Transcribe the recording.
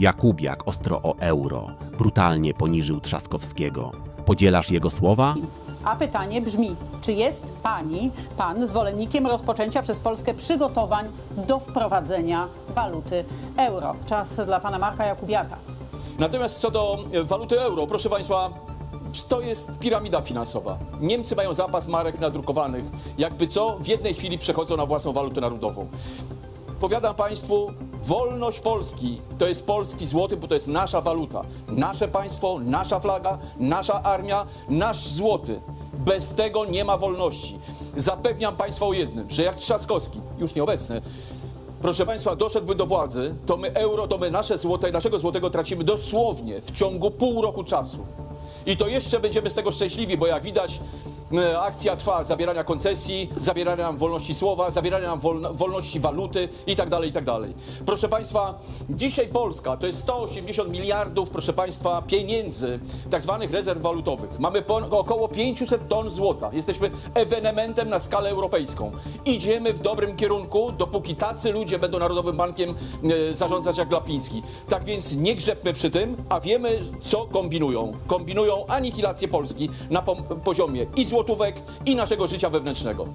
Jakubiak ostro o euro, brutalnie poniżył Trzaskowskiego. Podzielasz jego słowa? A pytanie brzmi, czy jest pani, pan zwolennikiem rozpoczęcia przez Polskę przygotowań do wprowadzenia waluty euro? Czas dla pana Marka Jakubiaka. Natomiast co do e, waluty euro, proszę Państwa, to jest piramida finansowa. Niemcy mają zapas marek nadrukowanych. Jakby co, w jednej chwili przechodzą na własną walutę narodową. Powiadam Państwu, wolność Polski to jest polski złoty, bo to jest nasza waluta. Nasze państwo, nasza flaga, nasza armia, nasz złoty. Bez tego nie ma wolności. Zapewniam Państwa o jednym, że jak Trzaskowski, już nieobecny, proszę Państwa, doszedłby do władzy, to my euro, to my nasze złote, naszego złotego tracimy dosłownie w ciągu pół roku czasu. I to jeszcze będziemy z tego szczęśliwi, bo jak widać, akcja trwa zabierania koncesji, zabierania nam wolności słowa, zabierania nam wolno, wolności waluty i tak dalej, i tak dalej. Proszę Państwa, dzisiaj Polska to jest 180 miliardów, proszę Państwa, pieniędzy, tak zwanych rezerw walutowych. Mamy około 500 ton złota. Jesteśmy ewenementem na skalę europejską. Idziemy w dobrym kierunku, dopóki tacy ludzie będą Narodowym Bankiem e, zarządzać jak Glapiński. Tak więc nie grzebmy przy tym, a wiemy, co kombinują. Kombinują anihilację Polski na po poziomie i złotówek, i naszego życia wewnętrznego.